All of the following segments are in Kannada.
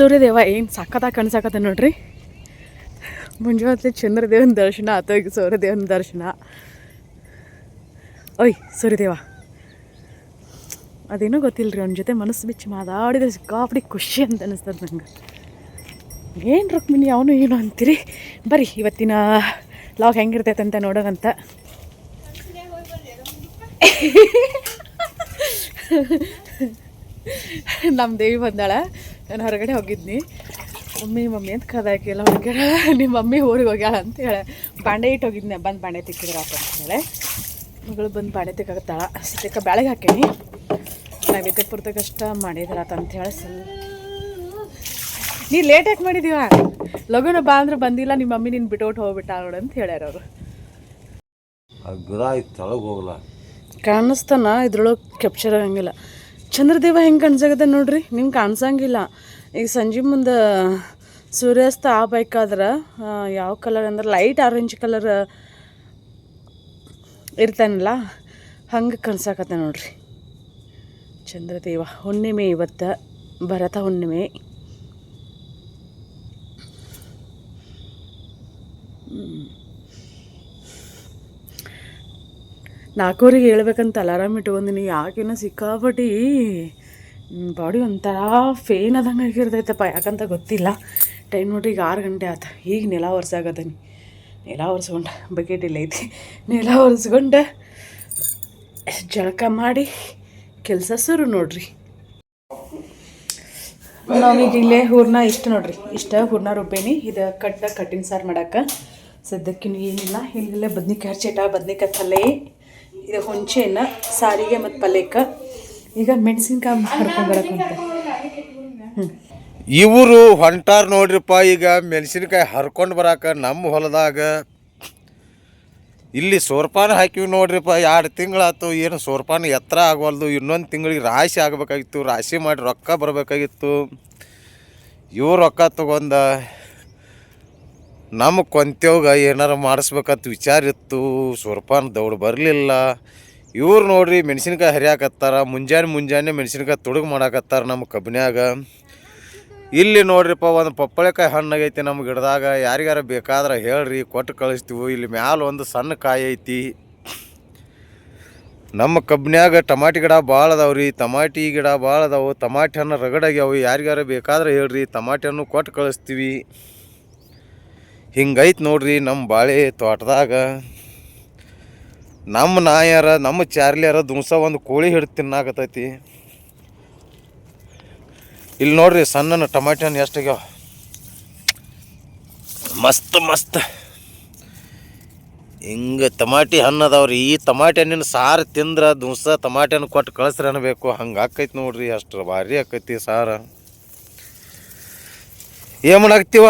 ಸೂರ್ಯದೇವ ಏನು ಸಕ್ಕತ್ತಾಗಿ ಕಣ್ಸಾಕತ್ತ ನೋಡ್ರಿ? ಮುಂಜಾನೆ ಚಂದ್ರದೇವನ ದರ್ಶನ ಅಥವಾ ಸೂರ್ಯದೇವನ ದರ್ಶನ. ಓಯ್, ಸೂರ್ಯದೇವ. ಅದೇನೂ ಗೊತ್ತಿಲ್ಲ ರೀ ಅವ್ನ ಜೊತೆ ಮನಸ್ಸು ಬಿಚ್ಚಿ ಮಾತಾಡಿದ್ರೆ ಸಿಕ್ಕಾಪಡಿ ಖುಷಿ ಅಂತ ಅನಿಸ್ತದೆ ನಂಗೆ. ಏನು ರುಕ್ಮಿಣಿ, ಅವನು ಏನು ಅಂತೀರಿ? ಬರ್ರಿ, ಇವತ್ತಿನ ಲಾಗ್ ಹೆಂಗಿರ್ತೈತೆ ಅಂತ ನೋಡೋಣಂತ ನಮ್ಮ ದೇವಿ ಬಂದಾಳ. ನಾನು ಹೊರಗಡೆ ಹೋಗಿದ್ನಿ. ಮಮ್ಮಿ ಮಮ್ಮಿ ಅಂತ ಕದಾಕಿಲ್ಲ ಹೊರಗಡೆ ನಿಮ್ಮ ಮಮ್ಮಿ ಊರಿಗೆ ಹೋಗ್ಯಾಳ ಅಂತ ಹೇಳಿ. ಬಾಂಡೆ ಇಟ್ಟು ಹೋಗಿದ್ನೆ ಬಂದು ಬಾಂಡೆ ತಿಕ್ಕಿದ್ರ ಅಂತ ಹೇಳಿ. ಮಗಳು ಬಂದು ಬಾಂಡೆ ತಿಕ್ಕಾಗತ್ತಾಳ ಸದ್ಯಕ್ಕೆ ಬೆಳಗ್ಗೆ ಹಾಕೀನಿ. ನೈವೇದ್ಯ ಪೂರ್ತಕ್ಕಷ್ಟ ಮಾಡಿದ್ರಾತ ಅಂತ ಹೇಳಿ ಸಲ್ ನೀ ಲೇಟ್ ಯಾಕೆ ಮಾಡಿದೀವ? ಲಗುನ ಬಾ ಅಂದ್ರೆ ಬಂದಿಲ್ಲ ನಿಮ್ಮ ಮಮ್ಮಿ ನೀನು ಬಿಟ್ಟೋಟ್ ಹೋಗ್ಬಿಟ್ಟ ನೋಡು ಅಂತ ಹೇಳ್ಯಾರ ಅವರು. ಕಾಣಿಸ್ತಾನ ಇದ್ರೊಳಗೆ ಕ್ಯಾಪ್ಚರ್ ಆಗಂಗಿಲ್ಲ. ಚಂದ್ರದೇವ ಹೆಂಗೆ ಕಾಣಿಸಾಗದ ನೋಡ್ರಿ? ನಿಮ್ಗೆ ಕಾಣಿಸಂಗಿಲ್ಲ. ಈಗ ಸಂಜೆ ಮುಂದೆ ಸೂರ್ಯಾಸ್ತ ಆಗ್ಬೇಕಾದ್ರೆ ಯಾವ ಕಲರ್ ಅಂದ್ರೆ ಲೈಟ್ ಆರೆಂಜ್ ಕಲರ್ ಇರ್ತಾನಲ್ಲ, ಹಂಗೆ ಕಾಣಿಸಾಕತ್ತ ನೋಡ್ರಿ. ಚಂದ್ರದೇವ ಹುಣ್ಣಿಮೆ ಇವತ್ತು, ಭರತ ಹುಣ್ಣಿಮೆ. ನಾಲ್ಕೂವರೆಗೆ ಹೇಳ್ಬೇಕಂತ ಅಲಾರಾಮ್ ಇಟ್ಕೊಂಡಿನಿ ಯಾಕೇನೋ ಸಿಕ್ಕಾಪಟ್ಟಿ ಬಾಡಿ ಒಂಥರ ಫೇನ್ ಆದಂಗೆ ಆಗಿರ್ತೈತಪ್ಪ. ಯಾಕಂತ ಗೊತ್ತಿಲ್ಲ. ಟೈಮ್ ನೋಡ್ರಿ ಈಗ ಆರು ಗಂಟೆ ಆತ. ಈಗ ನೆಲ ಒರೆಸಾಗತ್ತೀನಿ ನೆಲ ಒರೆಸ್ಕೊಂಡೆ ಬಕೆಟ್ ಇಲ್ಲ ಐತಿ. ನೆಲ ಒರೆಸ್ಕೊಂಡೆ, ಜಳಕ ಮಾಡಿ ಕೆಲಸ ಶುರು ನೋಡ್ರಿ. ನಾವೀಗ ಇಲ್ಲೇ ಹೂರ್ಣ ಇಷ್ಟು ನೋಡ್ರಿ. ಇಷ್ಟ ಹೂರ್ಣ ರುಬ್ಬೇನಿ. ಇದು ಕಟ್ಟ ಕಟ್ಟಿನ ಸಾರು ಮಾಡಕ್ಕೆ ಸದ್ಯಕ್ಕಿನ ಏನಿಲ್ಲ. ಇಲ್ಲೇ ಬದ್ನಿಕಾಯಿ ಚಟ ಬದ್ನಿಕಾಯಿ ಪಲ್ಯ ಇದು ಹುಂಚೆನ, ಸಾರಿಗೆ ಮತ್ತು ಪಲ್ಯಕ್ಕೆ. ಈಗ ಮೆಣಸಿನ್ಕಾಯಿ ಹರ್ಕೊಂಡ್ಬರಕ್ಕಂತ ಹ್ಞೂ ಇವರು ಹೊಂಟಾರ ನೋಡ್ರಿಪ್ಪ, ಈಗ ಮೆಣಸಿನ್ಕಾಯಿ ಹರ್ಕೊಂಡು ಬರಾಕ ನಮ್ಮ ಹೊಲದಾಗ ಇಲ್ಲಿ ಸೋರ್ಪಾನ ಹಾಕಿವಿ ನೋಡ್ರಿಪ್ಪ ಎರಡು ಆಯ್ತು ಏನು ಸೋರ್ಪಾನ ಎತ್ತರ ಆಗವಲ್ದು, ಇನ್ನೊಂದು ತಿಂಗಳಿಗೆ ರಾಶಿ ಆಗಬೇಕಾಗಿತ್ತು, ರಾಶಿ ಮಾಡಿ ರೊಕ್ಕ ಬರಬೇಕಾಗಿತ್ತು. ಇವು ರೊಕ್ಕ ತಗೊಂಡ ನಮ್ಮ ಕೊಂತೆವ್ಗ ಏನಾರು ಮಾಡಿಸ್ಬೇಕಂತ ವಿಚಾರ ಇತ್ತು ಸೋರ್ಪಾನ ದೌಡ್ ಬರಲಿಲ್ಲ. ಇವ್ರು ನೋಡ್ರಿ ಮೆಣಸಿನ್ಕಾಯಿ ಹರಿಯಾಕತ್ತಾರ, ಮುಂಜಾನೆ ಮುಂಜಾನೆ ಮೆಣಸಿನ್ಕಾಯಿ ತುಡುಗು ಮಾಡಾಕತ್ತಾರ ನಮ್ಮ ಕಬ್ನ್ಯಾಗ. ಇಲ್ಲಿ ನೋಡ್ರಿಪ್ಪ, ಒಂದು ಪಪ್ಪಳೆಕಾಯಿ ಹಣ್ಣಾಗೈತಿ ನಮ್ಮ ಗಿಡದಾಗ, ಯಾರಿಗಾರ ಬೇಕಾದ್ರೆ ಹೇಳ್ರಿ ಕೊಟ್ಟು ಕಳಿಸ್ತೀವಿ. ಇಲ್ಲಿ ಮ್ಯಾಲ ಒಂದು ಸಣ್ಣ ಕಾಯಿ ಐತಿ. ನಮ್ಮ ಕಬ್ನ್ಯಾಗ ಟಮಾಟಿ ಗಿಡ ಭಾಳ ಅದಾವೆ ರೀ ತಮಾಟಿ ಗಿಡ ಭಾಳ ಅದಾವು. ಟಮಾಟಿ ಹಣ್ಣು ರಗಡಾಗ್ಯಾವು ಯಾರಿಗಾರ ಬೇಕಾದ್ರೆ ಹೇಳ್ರಿ, ಟಮಾಟಿ ಹಣ್ಣು ಕೊಟ್ಟು ಕಳಿಸ್ತೀವಿ. ಹಿಂಗೈತೆ ನೋಡ್ರಿ ನಮ್ಮ ಬಾಳೆ ತೋಟದಾಗ. ನಮ್ಮ ನಾಯಾರ ನಮ್ಮ ಚಾರ್ಲಿಯಾರ ದಿವಸ ಒಂದು ಕೋಳಿ ಹಿಡಿದು ತಿನ್ನಾಕತೈತಿ ಇಲ್ಲಿ ನೋಡ್ರಿ ಸಣ್ಣ ಟಮಾಟೆ ಹಣ್ಣು ಎಷ್ಟಾಗ್ಯಾವ ಮಸ್ತ್ ಮಸ್ತ್. ಹಿಂಗೆ ತಮಾಟಿ ಹಣ್ಣು ಅದಾವ್ರಿ ಈ ಟಮಾಟಿ ಹಣ್ಣಿನ ಸಾರು ತಿಂದ್ರೆ ದಿವಸ ಟಮಾಟಿ ಹಣ್ಣು ಕೊಟ್ಟು ಕಳಿಸ್ರಿ ಅನ್ಬೇಕು. ಹಂಗೆ ಆಕೈತಿ ನೋಡ್ರಿ ಅಷ್ಟು ಭಾರಿ ಆಕೈತಿ ಸಾರು. ಏನು ಮಾಡಾಕ್ತೀವ?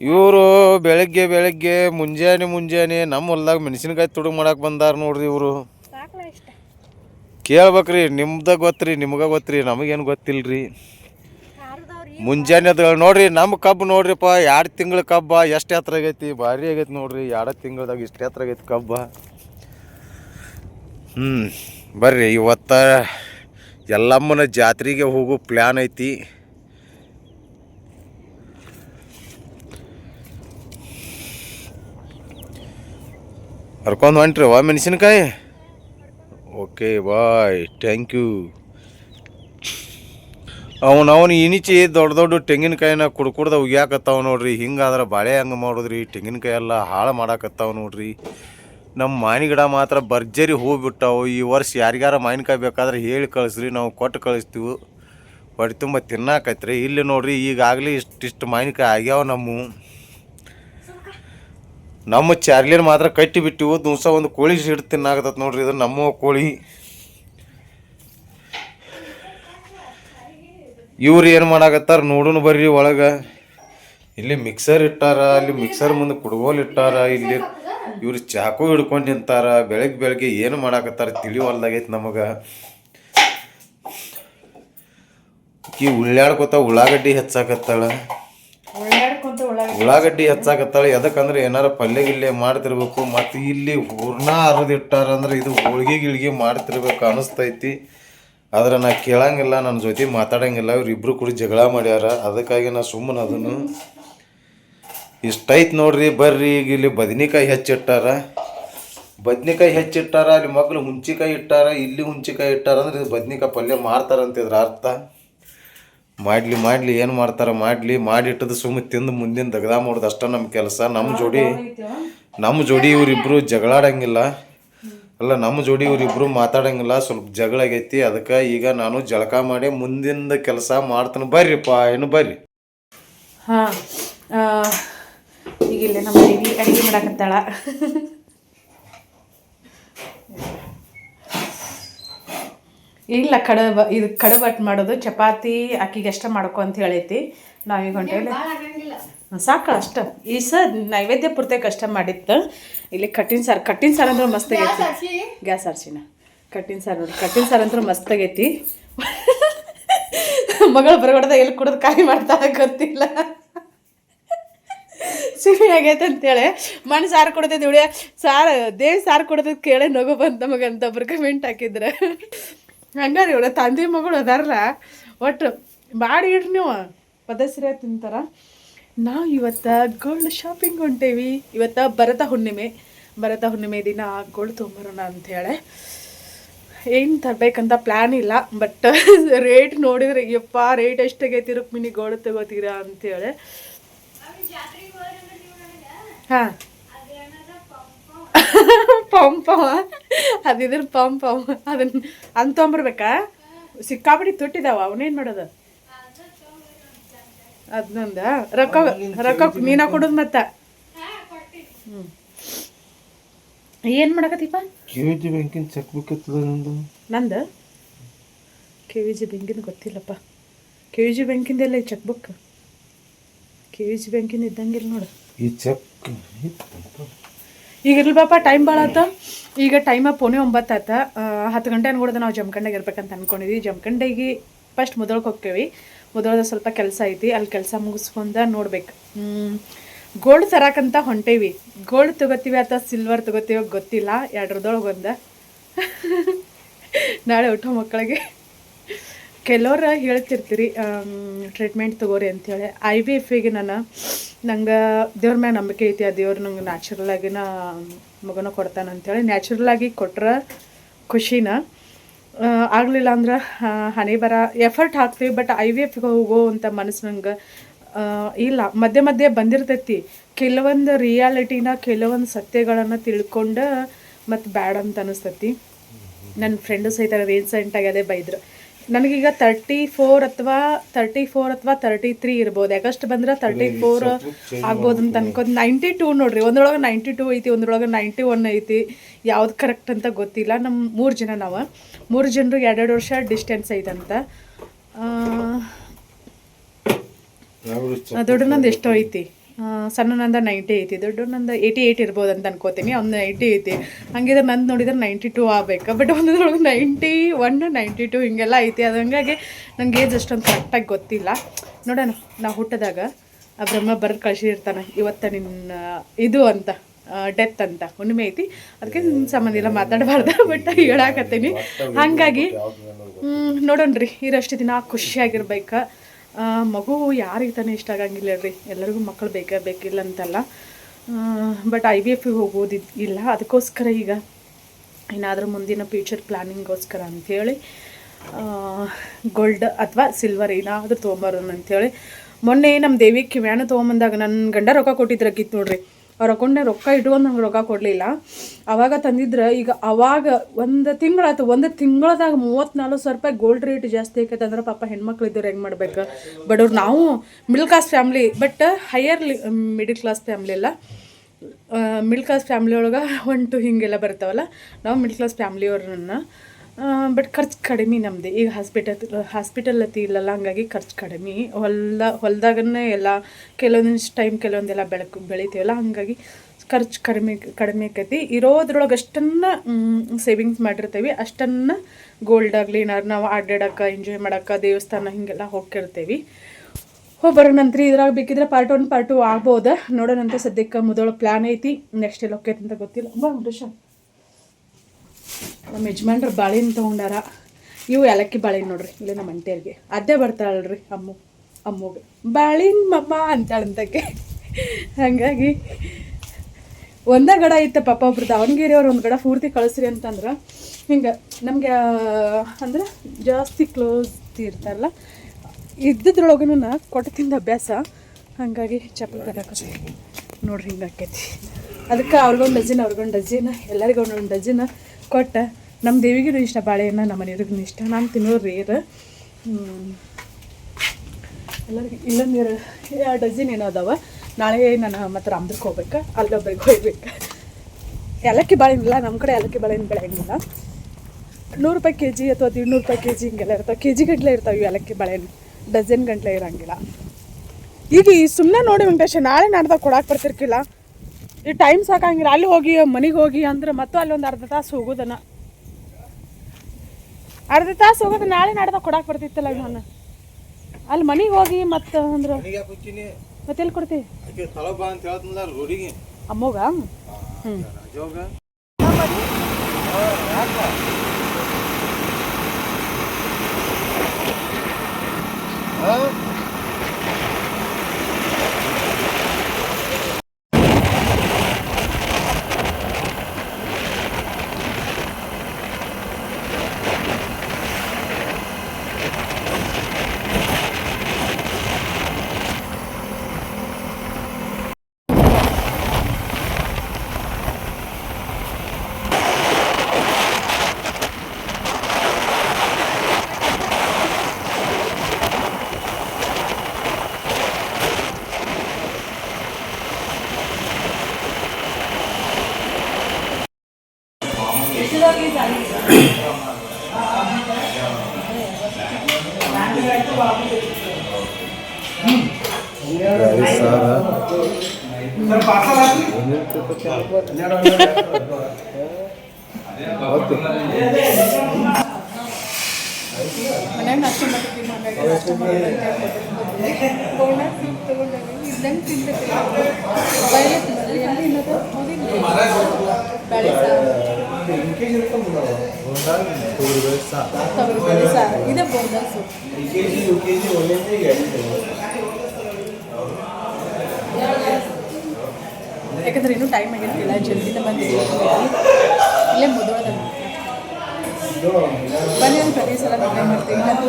ಇವರು ಬೆಳಗ್ಗೆ ಬೆಳಗ್ಗೆ ಮುಂಜಾನೆ ಮುಂಜಾನೆ ನಮ್ಮ ಹೊಲ್ದಾಗ ಮೆಣಸಿನ್ಕಾಯಿ ತುಡುಗು ಮಾಡಕ್ಕೆ ಬಂದಾರ ನೋಡ್ರಿ ಇವರು. ಕೇಳ್ಬೇಕ್ರಿ ನಿಮ್ದ ಗೊತ್ತ್ರಿ ನಿಮ್ಗೆ ಗೊತ್ತ್ರಿ ನಮಗೇನು ಗೊತ್ತಿಲ್ರಿ. ಮುಂಜಾನೆ ಅದು ನೋಡ್ರಿ ನಮ್ಮ ಕಬ್ಬು ನೋಡ್ರಿಪ್ಪ ಎರಡು ತಿಂಗಳ ಕಬ್ಬ ಎಷ್ಟು ಎತ್ತರ ಆಗೈತಿ? ಭಾರಿ ಆಗೈತಿ ನೋಡ್ರಿ ಎರಡು ತಿಂಗಳದಾಗ ಇಷ್ಟು ಎತ್ತರ ಆಗೈತಿ ಕಬ್ಬ. ಹ್ಞೂ ಬರ್ರಿ ಇವತ್ತ ಎಲ್ಲಮ್ಮನ ಜಾತ್ರೆಗೆ ಹೋಗೋ ಪ್ಲ್ಯಾನ್ ಐತಿ. ಹರ್ಕೊಂಡು ಹೊಂಟ್ರಿ ವಾ ಮೆಣಸಿನ್ಕಾಯಿ? ಓಕೆ, ಬಾಯ್ ಥ್ಯಾಂಕ್ ಯು ಅವನವನು ಅವನು ಇನಿಚಿ ದೊಡ್ಡ ದೊಡ್ಡ ತೆಂಗಿನಕಾಯಿನ ಕುಡ್ಕುಡ್ದ ಉಗ್ಯಾಕತ್ತಾವ ನೋಡ್ರಿ. ಹಿಂಗಾದ್ರೆ ಬಾಳೆ ಹಂಗೆ ಮಾಡಿದ್ರಿ. ತೆಂಗಿನಕಾಯಿ ಎಲ್ಲ ಹಾಳು ಮಾಡಾಕತ್ತಾವ ನೋಡ್ರಿ. ನಮ್ಮ ಮಾವಿನ ಗಿಡ ಮಾತ್ರ ಭರ್ಜರಿ ಹೂ ಬಿಟ್ಟಾವು. ಈ ವರ್ಷ ಯಾರಿಗಾರ ಮಾವಿನಕಾಯಿ ಬೇಕಾದ್ರೆ ಹೇಳಿ ಕಳಿಸ್ರಿ. ನಾವು ಕೊಟ್ಟು ಕಳಿಸ್ತೀವಿ. ಹೊಟ್ಟೆ ತುಂಬ ತಿನ್ನಾಕೈತ್ರಿ. ಇಲ್ಲಿ ನೋಡ್ರಿ, ಈಗಾಗಲೇ ಇಷ್ಟಿಷ್ಟು ಮಾವಿನಕಾಯಿ ಆಗ್ಯಾವ ನಮ್ಮ. ನಮ್ಮ ಚಾರ್ಲಿನ ಮಾತ್ರ ಕಟ್ಟಿ ಬಿಟ್ಟಿವು. ದಿವಸ ಒಂದು ಕೋಳಿ ಸಿಡ್ ತಿನ್ನಾಗತ್ತೆ ನೋಡ್ರಿ, ಇದು ನಮ್ಮ ಕೋಳಿ. ಇವ್ರು ಏನು ಮಾಡಾಕತ್ತಾರ ನೋಡುನು ಬರ್ರಿ ಒಳಗೆ. ಇಲ್ಲಿ ಮಿಕ್ಸರ್ ಇಟ್ಟಾರ ಅಲ್ಲಿ ಮಿಕ್ಸರ್ ಮುಂದೆ ಕುಡ್ಗೋಲ್ ಇಟ್ಟಾರ, ಇಲ್ಲಿ ಇವ್ರು ಚಾಕು ಹಿಡ್ಕೊಂಡು ನಿಂತಾರ ಬೆಳಗ್ಗೆ ಬೆಳಗ್ಗೆ ಏನು ಮಾಡಾಕತ್ತಾರ ತಿಳಿವಲ್ದಾಗೈತಿ ನಮಗೆ. ಈ ಉಳ್ಳಾಡ್ಕೊತ ಉಳ್ಳಾಗಡ್ಡಿ ಹೆಚ್ಚಾಕತ್ತಾಳ. ಉಳ್ಳಾಗಡ್ಡಿ. ಹೆಚ್ಚಾಕತ್ತಾಳ ಎದಕ್ಕಂದ್ರೆ ಏನಾರ ಪಲ್ಯ ಗಿಲ್ಲೆ ಮಾಡ್ತಿರ್ಬೇಕು. ಮತ್ತು ಇಲ್ಲಿ ಹೂರ್ಣ ಅರದಿಟ್ಟಾರ ಅಂದ್ರೆ ಇದು ಹೋಳ್ಗೆ ಗಿಳ್ಗೆ ಮಾಡ್ತಿರ್ಬೇಕು ಅನಿಸ್ತೈತಿ. ಆದ್ರೆ ನಾ ಕೇಳಂಗಿಲ್ಲ ನನ್ನ ಜೊತೆ ಮಾತಾಡಂಗಿಲ್ಲ. ಇವ್ರಿಬ್ರು ಕೂಡ ಜಗಳ ಮಾಡ್ಯಾರ. ಅದಕ್ಕಾಗಿ ನಾ ಸುಮ್ಮನೆ ಅದನ್ನು. ಇಷ್ಟೈತ್ ನೋಡ್ರಿ, ಬರ್ರಿ. ಈಗ ಇಲ್ಲಿ ಬದ್ನಿಕಾಯಿ ಹೆಚ್ಚಿಟ್ಟಾರ. ಬದ್ನಿಕಾಯಿ ಹೆಚ್ಚಿಟ್ಟಾರ, ಅಲ್ಲಿ ಮಗ್ಳು ಹುಂಚಿಕಾಯಿ ಇಟ್ಟಾರ. ಇಲ್ಲಿ ಹುಂಚಿಕಾಯಿ ಇಟ್ಟಾರ ಅಂದ್ರೆ ಇದು ಬದ್ನಿಕಾಯಿ ಪಲ್ಯ ಮಾರ್ತಾರಂತಿದ್ರ ಅರ್ಥ. ಮಾಡಲಿ ಮಾಡಲಿ ಏನು ಮಾಡ್ತಾರೆ? ಮಾಡಲಿ ಮಾಡಿಟ್ಟದ ಸುಮ್ಮನೆ ತಿಂದು ಮುಂದಿನ ದಗದ ಮಾಡೋದು ಅಷ್ಟೇ ನಮ್ಮ ಕೆಲಸ. ನಮ್ಮ ಜೋಡಿ ನಮ್ಮ ಜೋಡಿ ಇವರಿಬ್ಬರು ಜಗಳಾಡಂಗಿಲ್ಲ. ಅಲ್ಲ ನಮ್ಮ ಜೋಡಿ ಇವರಿಬ್ಬರು ಮಾತಾಡಂಗಿಲ್ಲ. ಸ್ವಲ್ಪ ಜಗಳ ಆಗೈತಿ. ಅದಕ್ಕೆ ಈಗ ನಾನು ಜಳಕ ಮಾಡಿ ಮುಂದಿನ ಕೆಲಸ ಮಾಡ್ತಾನೆ. ಬರ್ರಿಪ್ಪ ಏನು ಬರ್ರಿ. ಹಾಂ ಈಗ ಇಲ್ಲೇ ನಮ್ಮ ಅಡಿಗೆ ಅಡುಗೆ ಮಾಡಕತ್ತಾಳ. ಇಲ್ಲ ಕಡಬ ಇದು ಕಡಬಟ್ಟು ಮಾಡೋದು ಚಪಾತಿ ಅಕ್ಕಿಗೆ ಅಷ್ಟ ಮಾಡ್ಕೊ ಅಂತ ಹೇಳೈತಿ ನಾವೀಗ ಹೊಂಟೇಳಿ ಸಾಕು ಅಷ್ಟ. ಈ ಸರ್ ನೈವೇದ್ಯ ಪೂರ್ತಿ ಕಷ್ಟ ಮಾಡಿತ್ತು ಇಲ್ಲಿ ಕಟ್ಟಿನ ಸಾರು ಕಟ್ಟಿನ ಸಾರು ಅಂದ್ರೆ ಮಸ್ತ್ ಆಗೈತಿ. ಗ್ಯಾಸ್ ಅರ್ಶಿನ ಕಟ್ಟಿನ ಸಾರು ನೋಡಿ ಕಟ್ಟಿನ ಸಾರು ಅಂದ್ರೆ ಮಸ್ತ್ ಆಗೈತಿ. ಮಗಳು ಬರಗೊಡ್ದ ಎಲ್ಲಿ ಕುಡಿದು ಕಾಯಿ ಮಾಡ್ತಾರ ಗೊತ್ತಿಲ್ಲ. ಸಿಹಿ ಆಗೈತೆ ಅಂತೇಳಿ ಮಣ್ಣು ಸಾರು ಕೊಡ್ತೈತಿ ಉಳಿಯ ಸಾರು ದೇವ್ ಸಾರು ಕೊಡೋದ್ ಕೇಳಿ ನಗು ಬಂತ ಅಂತ ಒಬ್ರು ಕಮೆಂಟ್ ಹಾಕಿದ್ರೆ. ಹಂಗಾರಿ ಇವಳ ತಂದೆ ಮಗಳು ಅದಾರಲ್ಲ ಒಟ್ಟು ಮಾಡಿ ಇಡ್ರಿ ನೀವು. ಪದಸ್ರ ತಿಂತಾರ. ನಾವು ಇವತ್ತು ಗೋಲ್ಡ್ ಶಾಪಿಂಗ್ ಹೊಂಟೇವಿ. ಇವತ್ತು ಭರತ ಹುಣ್ಣಿಮೆ. ಭರತ ಹುಣ್ಣಿಮೆ ದಿನ ಗೋಲ್ಡ್ ತೊಗೊಂಬರೋಣ ಅಂಥೇಳಿ ಏನು ತರಬೇಕಂತ ಪ್ಲ್ಯಾನ್ ಇಲ್ಲ ಬಟ್ ರೇಟ್ ನೋಡಿದ್ರೆ ಯಪ್ಪ ರೇಟ್ ಎಷ್ಟಾಗೈತಿ ರುಕ್ಮಿಣಿ ಗೋಲ್ಡ್ ತಗೋತೀರಾ ಅಂತೇಳಿ ಹಾಂ. ಪಂ ಪವ. ಅದಿದ್ರ ಪಂ ಪವ್ ಅದನ್ನ ಅಂತ ತೊಗೊಂಬರ್ಬೇಕಾ ಸಿಕ್ಕಾಪಡಿ ತುಟ್ಟಿದಾವ ಅವನೇನು ಮಾಡೋದು? ಅದನ್ನೊಂದ ರೊಕ್ಕ ರೊಕ್ಕ ನೀನ ಕೊಡೋದು ಮತ್ತ. ಹ್ಞೂ ಏನು ಮಾಡಕತ್ತೀಪ? ಕೆ ಜಿ ಬ್ಯಾಂಕಿನ ಚೆಕ್ ಬುಕ್ ಇರ್ತದ ನಂದು. ನಂದು? ಕೆ ವಿ ಜಿ ಬ್ಯಾಂಕಿನ ಗೊತ್ತಿಲ್ಲಪ್ಪ. ಕೆ ವಿ ಜಿ ಬ್ಯಾಂಕಿಂದೆಲ್ಲ ಈ cheque book. K V G ಬ್ಯಾಂಕಿಂದ ಇದ್ದಂಗಿಲ್ಲ ನೋಡು. ಈ ಚೆಕ್ ಈಗ ಇರ್ಲಿ ಪಾಪ ಟೈಮ್ ಭಾಳ ಆತ. ಈಗ ಟೈಮ ಪೋನೆ ಒಂಬತ್ತು ಆತ. ಹತ್ತು ಗಂಟೆ ಅನ್ಕೊಡ್ದ ನಾವು ಜಮಖಂಡಾಗ ಇರ್ಬೇಕಂತ ಅನ್ಕೊಂಡಿದ್ವಿ. ಜಮಖಂಡಿಗೆ ಫಸ್ಟ್ ಮೊದಲಕ್ಕೆ ಹೋಗ್ತೇವೆ. ಮೊದಲದ ಸ್ವಲ್ಪ ಕೆಲಸ ಐತಿ. ಅಲ್ಲಿ ಕೆಲಸ ಮುಗಿಸ್ಕೊಂಡ ನೋಡ್ಬೇಕು. ಗೋಲ್ಡ್ ತರಕಂತ ಹೊಂಟೇವಿ. ಗೋಲ್ಡ್ ತಗೋತೀವಿ ಅಥವಾ ಸಿಲ್ವರ್ ತಗೋತೀವೋ ಗೊತ್ತಿಲ್ಲ. ಎರಡರದೊಳಗೆ ಒಂದ ನಾಳೆ ಹುಟ್ಟೋ ಮಕ್ಕಳಿಗೆ. ಕೆಲವ್ರು ಹೇಳ್ತಿರ್ತೀರಿ ಟ್ರೀಟ್ಮೆಂಟ್ ತಗೋರಿ ಅಂತೇಳಿ. ಐ ವಿ ಎಫಿಗೆ ನಾನು ನಂಗೆ ದೇವ್ರ ಮ್ಯಾಗ ನಂಬಿಕೆ ಐತಿ, ಆ ದೇವ್ರು ನಂಗೆ ನ್ಯಾಚುರಲ್ ಆಗಿನ ಮಗನ ಕೊಡ್ತಾನೆ ಅಂತೇಳಿ ನ್ಯಾಚುರಲ್ ಆಗಿ ಕೊಟ್ರೆ ಖುಷಿನ. ಆಗಲಿಲ್ಲ ಅಂದ್ರೆ ಹನಿ ಬರ ಎಫರ್ಟ್ ಹಾಕ್ತೀವಿ ಬಟ್ ಐ ವಿ ಎಫ್ಗೆ ಹೋಗೋ ಅಂತ ಮನಸ್ಸು ನಂಗೆ ಇಲ್ಲ. ಮಧ್ಯೆ ಮಧ್ಯೆ ಬಂದಿರ್ತೈತಿ. ಕೆಲವೊಂದು ರಿಯಾಲಿಟಿನ ಕೆಲವೊಂದು ಸತ್ಯಗಳನ್ನು ತಿಳ್ಕೊಂಡು ಮತ್ತು ಬ್ಯಾಡ್ ಅಂತ ಅನಿಸ್ತೈತಿ. ನನ್ನ ಫ್ರೆಂಡು ಸಹಿತ ರೀಸೆಂಟಾಗಿ ಅದೇ ಬೈದ್ರು. ನನಗೀಗ ತರ್ಟಿ ಫೋರ್ ಅಥವಾ ತರ್ಟಿ ಫೋರ್ ಅಥವಾ ತರ್ಟಿ ತ್ರೀ ಇರ್ಬೋದು. ಯಾಕಷ್ಟು ಬಂದ್ರೆ ತರ್ಟಿ ಫೋರ್ ಆಗ್ಬೋದು ಅಂತ ಅನ್ಕೋದು ನೈಂಟಿ ಟೂ ನೋಡ್ರಿ ಒಂದ್ರೊಳಗೆ ನೈಂಟಿ ಟೂ ಐತಿ ಒಂದ್ರೊಳಗೆ ನೈಂಟಿ ಒನ್ ಐತಿ. ಯಾವ್ದು ಕರೆಕ್ಟ್ ಅಂತ ಗೊತ್ತಿಲ್ಲ. ನಮ್ಮ ಮೂರು ಜನ ನಾವು. ಮೂರು ಜನರಿಗೆ ಎರಡೆರಡು ವರ್ಷ ಡಿಸ್ಟೆನ್ಸ್ ಐತಂತ. ಆ, ದೊಡ್ಡನಂದು ಎಷ್ಟೋ ಐತಿ. ಸಣ್ಣನಂದ ನೈಂಟಿ ಐತಿ ದೊಡ್ಡವನಂದ ಏಯ್ಟಿ ಏಯ್ಟ್ ಇರ್ಬೋದು ಅಂತ ಅನ್ಕೋತೀನಿ ಅವ್ನು ನೈಂಟಿ ಐತಿ. ಹಂಗಿದ್ರೆ ನಂದು ನೋಡಿದ್ರೆ ನೈಂಟಿ ಟೂ ಆಗ್ಬೇಕು ಬಟ್ ಒಂದ್ರೊಳಗೆ ನೈಂಟಿ ಒನ್ ನೈಂಟಿ ಟೂ ಹಿಂಗೆಲ್ಲ ಐತಿ. ಅದು ಹಂಗಾಗಿ ನನಗೆ ಏಜ್ ಅಷ್ಟೊಂದು ಕರೆಕ್ಟಾಗಿ ಗೊತ್ತಿಲ್ಲ. ನೋಡೋಣ ನಾ ಹುಟ್ಟಿದಾಗ ಆ ಬ್ರಹ್ಮ ಬರೆದು ಕಳಿಸಿರ್ತಾನೆ ಇವತ್ತ ನಿನ್ನ ಇದು ಅಂತ ಡೆತ್ ಅಂತ ಹುಣ್ಣಿಮೆ ಐತಿ. ಅದಕ್ಕೆ ನಿನ್ನ ಸಂಬಂಧ ಇಲ್ಲ ಮಾತಾಡಬಾರ್ದು ಬಟ್ ಹೇಳಾಕತ್ತೀನಿ. ಹಾಗಾಗಿ ನೋಡೋಣ ರೀ ಇರಷ್ಟು ದಿನ ಖುಷಿಯಾಗಿರ್ಬೇಕು. ಮಗು ಯಾರಿಗೆ ತಾನೇ ಇಷ್ಟ ಆಗಂಗಿಲ್ಲ ರೀ ಎಲ್ಲರಿಗೂ ಮಕ್ಕಳು ಬೇಕೇ ಬೇಕಿಲ್ಲ ಅಂತಲ್ಲ ಬಟ್ ಐ ಎಫಿಗೆ ಹೋಗೋದು ಇಲ್ಲ. ಅದಕ್ಕೋಸ್ಕರ ಈಗ ಏನಾದರೂ ಮುಂದಿನ ಫ್ಯೂಚರ್ ಪ್ಲ್ಯಾನಿಂಗೋಸ್ಕರ ಅಂಥೇಳಿ ಗೋಲ್ಡ್ ಅಥವಾ ಸಿಲ್ವರ್ ಏನಾದರೂ ತೊಗೊಂಬರೋಣ ಅಂಥೇಳಿ ಮೊನ್ನೆ ನಮ್ಮ ದೇವಿ ಕಿವ್ಯಾಣ ತೊಗೊಂಬಂದಾಗ ನನ್ನ ಗಂಡ ರೊಕ್ಕ ಕೊಟ್ಟಿದ್ರಕ್ಕಿತ್ತು ನೋಡ್ರಿ. ಅವ್ರ ಅಕೌಂಟ್ನಾಗ ರೊಕ್ಕ ಇಟ್ಕೊಂಡು ನಂಗೆ ರೊಕ್ಕ ಕೊಡಲಿಲ್ಲ. ಅವಾಗ ತಂದಿದ್ರೆ ಈಗ ಅವಾಗ ಒಂದು ತಿಂಗಳಾಯ್ತು ಒಂದು ತಿಂಗಳದಾಗ ಮೂವತ್ತ್ನಾಲ್ಕು ಸಾವಿರ ರೂಪಾಯಿ ಗೋಲ್ಡ್ ರೇಟ್ ಜಾಸ್ತಿ ಆಕೈತೆ ಅಂದ್ರೆ ಪಾಪ ಹೆಣ್ಮಕ್ಳು ಇದ್ದವ್ರು ಹೆಂಗೆ ಮಾಡ್ಬೇಕು? ಬಡವ್ರು ನಾವು middle class family but higher middle class family ಅಲ್ಲ. ಮಿಡ್ಲ್ ಕ್ಲಾಸ್ ಫ್ಯಾಮ್ಲಿ ಒಳಗೆ ಒನ್ ಟು ಹಿಂಗೆಲ್ಲ ಬರ್ತಾವಲ್ಲ, ನಾವು ಮಿಡ್ಲ್ ಕ್ಲಾಸ್ ಫ್ಯಾಮ್ಲಿಯವ್ರನ್ನ ಬಟ್ ಖರ್ಚು ಕಡಿಮೆ ನಮ್ಮದು ಈಗ ಹಾಸ್ಪಿಟಲ್ ಹಾಸ್ಪಿಟಲ್ ಅತಿ ಇಲ್ಲಲ್ಲ, ಹಂಗಾಗಿ ಖರ್ಚು ಕಡಿಮೆ. ಹೊಲ್ದ, ಹೊಲ್ದಾಗನೇ ಎಲ್ಲ ಕೆಲವೊಂದಿಷ್ಟು ಟೈಮ್ ಕೆಲವೊಂದೆಲ್ಲ ಬೆಳಕು, ಬೆಳಿತೀವಲ್ಲ, ಹಾಗಾಗಿ ಖರ್ಚು ಕಡಿಮೆ ಕಡಿಮೆ ಆಕೈತಿ. ಇರೋದ್ರೊಳಗೆ ಅಷ್ಟನ್ನು ಸೇವಿಂಗ್ಸ್ ಮಾಡಿರ್ತೀವಿ. ಅಷ್ಟನ್ನು ಗೋಲ್ಡ್ ಆಗಲಿ ಏನಾರು ನಾವು ಅಡ್ಡಾಡಕ್ಕೆ ಎಂಜಾಯ್ ಮಾಡೋಕ್ಕೆ ದೇವಸ್ಥಾನ ಹಿಂಗೆಲ್ಲ ಹೋಗಿರ್ತೀವಿ ಹೋಗಿ ಬರೋ ನಂತರ. ಇದ್ರಾಗ ಬೇಕಿದ್ರೆ ಪಾರ್ಟ್ ಒನ್ ಪಾರ್ಟ್ ಟು ಆಗ್ಬೋದ? ನೋಡೋಣಂತ ಸದ್ಯಕ್ಕೆ. ಮೊದಲ ಪ್ಲ್ಯಾನ್ ಐತಿ. ನೆಕ್ಸ್ಟ್ ಎಲ್ಲ ಅಂತ ಗೊತ್ತಿಲ್ಲ. ಬಾ ನಮ್ಮ ಯಜಮಾನ್ರು ಬಾಳೆಹಣ್ಣು ತೊಗೊಂಡಾರ. ಇವು ಏಲಕ್ಕಿ ಬಾಳೆಹಣ್ಣು ನೋಡ್ರಿ, ಇಲ್ಲೇ ನಮ್ಮ ಅಂಟೇರಿಗೆ ಅದೇ ಬರ್ತಾಳಲ್ರಿ ಅಮ್ಮ, ಅಮ್ಮಗೆ. ಬಾಳಿನ ಮಮ್ಮ ಅಂತಾಳಂತಕ್ಕೆ ಹಾಗಾಗಿ ಒಂದೇ ಗಡ ಇತ್ತು ಪಾಪ ಒಬ್ರು ದಾವಣಗೆರೆ ಅವ್ರು ಒಂದು ಗಡ ಪೂರ್ತಿ ಕಳಿಸ್ರಿ ಅಂತಂದ್ರೆ, ಹಿಂಗೆ ನಮಗೆ, ಅಂದ್ರೆ ಜಾಸ್ತಿ ಕ್ಲೋಸ್ ಇರ್ತಾರಲ್ಲ ಇದ್ದದ್ರೊಳಗೂ ಕೊಟ್ಟು ತಿಂದ ಅಭ್ಯಾಸ. ಹಾಗಾಗಿ ಚಪ್ಪಲಿ ತರಕತ್ತಿ ನೋಡ್ರಿ ಹಿಂಗೆ ಆಕೈತಿ ಅದಕ್ಕೆ ಅವ್ರಿಗೊಂದು ಡಜನ್ ಅವ್ರಿಗೊಂದು ಡಜನ್ ಎಲ್ಲರಿಗೂ ಒಂದೊಂದು ಡಜನ್. ಕೊಟ್ಟ. ನಮ್ಮ ದೇವಿಗೂ ಇಷ್ಟ, ಬಾಳೆಹಣ್ಣು ನಮ್ಮ ಮನೆಯವ್ರಿಗೂ ಇಷ್ಟ. ನಾನು ತಿನ್ನೋ ರೇರ್ ಎಲ್ಲರಿಗೂ ಇಲ್ಲೊಂದು ಎರಡು ಎರಡು ಡಜನ್ ಏನೋ ಅದಾವ. ನಾಳೆ ನಾನು ಮತ್ತೆ ರಾಮದುರ್ಗ ಹೋಗ್ಬೇಕು ಅಲ್ಲೊಬ್ಬರಿಗೆ ಹೋಗ್ಬೇಕು. ಏಲಕ್ಕಿ ಬಾಳೆಹಣ್ಣಿಲ್ಲ ನಮ್ಮ ಕಡೆ ಏಲಕ್ಕಿ ಬಾಳೆಹಣ್ಣು ಬೆಳೆಯಂಗಿಲ್ಲ. ನೂರು ರೂಪಾಯಿ ಕೆ ಜಿ ಅಥವಾ ಇನ್ನೂರು ರೂಪಾಯಿ ಕೆ ಜಿ ಹಿಂಗೆಲ್ಲ ಇರ್ತಾವೆ. ಕೆ ಜಿ ಗಂಟ್ಲೆ ಇರ್ತಾವೆ ಇವು ಏಲಕ್ಕಿ ಬಾಳೆಹಣ್ಣು. ಡಜನ್ ಗಂಟ್ಲೆ ಇರೋಂಗಿಲ್ಲ. ಈಗ ಈ ಸುಮ್ಮನೆ ನೋಡಿ ವೆಂಕಟೇಶ, ನಾಳೆ ನಾಡ್ದಾಗ ಕೊಡಕ್ಕೆ ಬರ್ತಿರ್ಕಿಲ್ಲ. ಈ ಟೈಮ್ ಸಾಕಂಗಿಲ್ಲ. ಅಲ್ಲಿ ಹೋಗಿ ಮನೆಗೆ ಹೋಗಿ ಅಂದ್ರೆ ಮತ್ತೆ ಅಲ್ಲಿ ಒಂದು ಅರ್ಧ ತಾಸು ಹೋಗೋದನ್ನ. ಅರ್ಧ ತಾಸು ಹೋಗೋದು ನಾಳೆ ನಾಡ್ದಾಗ ಕೊಡಕ್ಕೆ ಬರ್ತಿತ್ತಲ್ಲ ನಾನು ಅಲ್ಲಿ ಮನೆಗೆ ಹೋಗಿ ಮತ್ತೆ ಅಂದ್ರೆ. ಮತ್ತೆ ಎಲ್ಲಿ ಕೊಡ್ತಿ? ಅಮ್ಮೋಗ ಅಂತ ಹೇಳ್ತಂದ ರೋಡಿಗೆ ಅಮ್ಮಗ? ಹ್ಞೂ ರಾಜೋಗ ಮನ್ಯಾಗ ನಾಷ್ಟ ಮಾಡ್ತೀವಿ ಹಾಗಾಗಿ ನಾಷ್ಟ ಇದ್ದಂಗೆ ತಿಂತೈತಿ ಮೊಬೈಲೇ ತಿನ್ನೋದು ಎಲ್ಲಿ ಇನ್ನೋದು ಹೋಗಿಲ್ಲ ಬೇಳೆ ಸಾರು ತೊಗರಿಬೇಳೆ ಸಾರು ಇದೇ ಬೋಂಡಾಸು ಯಾಕಂದ್ರೆ ಇನ್ನೂ ಟೈಮ್ ಆಗಿರ್ತಿಲ್ಲ ಜಲ್ದಿನ ಬಂದಿಲ್ಲ ಇಲ್ಲೇ ಮುದೋಳದ ಬನ್ನಿ ಒಂದು ಪ್ರತಿ ಸಲ ಟ್ರೈ ಮಾಡ್ತೀನಿ. ಅದು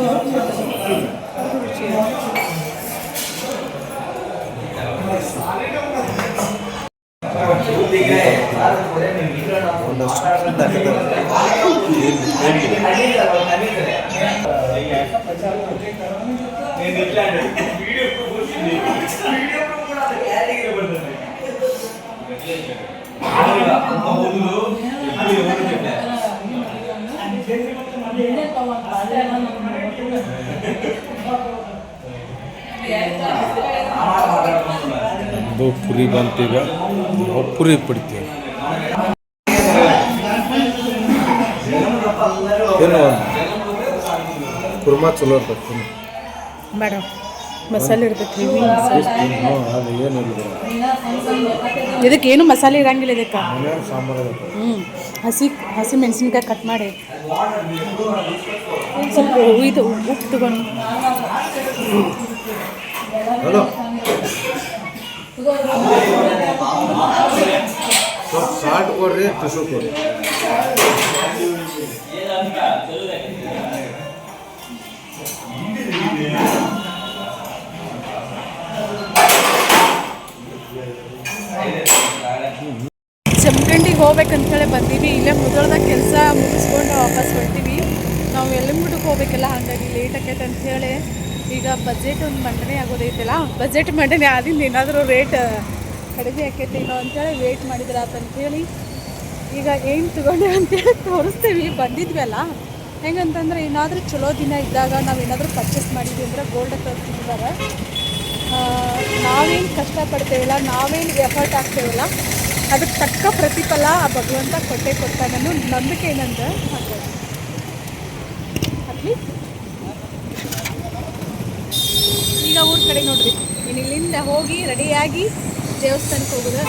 ಪುರಿ ಬಂತೀಗ ನಾವು ಪುರಿ ಪಡಿತೀವಿ. ಏನು? ಕುರ್ಮಾ ಚಲೋ ಇರ್ತದೆ ಮೇಡಮ್ ಮಸಾಲೆ ಇರ್ತೈತಿ ಅದು ಏನು ಇದಕ್ಕೆ ಏನು ಮಸಾಲೆ ಇರಂಗಿಲ್ಲ ಇದಕ್ಕೆ. ಸಾಂಬಾರು ಹ್ಞೂ ಹಸಿ ಹಸಿ ಮೆಣಸಿನ್ಕಾಯಿ ಕಟ್ ಮಾಡಿ. ಸ್ವಲ್ಪ ಇದು ಉಪ್ಪು ತಗೊಂಡು. ಹಲೋ. ಸ್ವಲ್ಪ ಸಾಲ್ಟ್ ಕೊಡ್ರಿ ಟಿಶ್ಯೂ ಕೊಡ್ರಿ. ಜಮಖಂಡಿಗೆ ಹೋಗ್ಬೇಕಂತೇಳಿ ಬಂದೀವಿ. ಇಲ್ಲೇ ಮುದೋಳ್ದಾಗ ಕೆಲಸ ಮುಗಿಸ್ಕೊಂಡು ವಾಪಸ್ ಹೊರ್ತೀವಿ ನಾವು ಎಲ್ಲಿ ಮುಟಕ್ಕೆ ಹೋಗ್ಬೇಕಲ್ಲ, ಹಾಗಾಗಿ ಲೇಟ್ ಆಕೈತೆ ಅಂಥೇಳಿ ಈಗ ಬಜೆಟ್ ಒಂದು ಮಂಡನೆ ಆಗೋದೈತಲ್ಲ? ಬಜೆಟ್ ಮಂಡನೆ ಆದಿಂದ ಏನಾದರೂ ರೇಟ್ ಕಡಿಮೆ ಆಕೈತಿ ಏನೋ ಅಂತೇಳಿ ವೇಟ್ ಮಾಡಿದ್ರ ಹೇಳಿ ಈಗ ಏನು ತಗೊಂಡೆ ಅಂತೇಳಿ ತೋರಿಸ್ತೀವಿ. ಬಂದಿದ್ವಲ್ಲ? ಹೆಂಗಂತಂದ್ರೆ ಏನಾದರೂ ಚಲೋ ದಿನ ಇದ್ದಾಗ ನಾವು ಏನಾದರೂ ಪರ್ಚೇಸ್ ಮಾಡಿದ್ವಿ ಅಂದ್ರೆ ಗೋಲ್ಡ್ ತೋರಿಸ್ತಿದ್ದಾರೆ ನಾವೇನು ಕಷ್ಟಪಡ್ತೇವಲ್ಲ, ನಾವೇನು ಎಫರ್ಟ್ ಆಗ್ತೇವಲ್ಲ, ಅದಕ್ಕೆ ತಕ್ಕ ಪ್ರತಿಫಲ ಆ ಭಗವಂತ ಕೊಟ್ಟೆ ಕೊಡ್ತಾನೆ ನಂಬಿಕೆ ಏನಂದ್ರೆ ಕಡೆ ನೋಡ್ರಿ. ಇಲ್ಲಿಂದ ಹೋಗಿ ರೆಡಿಯಾಗಿ ದೇವಸ್ಥಾನಕ್ಕೆ ಹೋಗೋದು?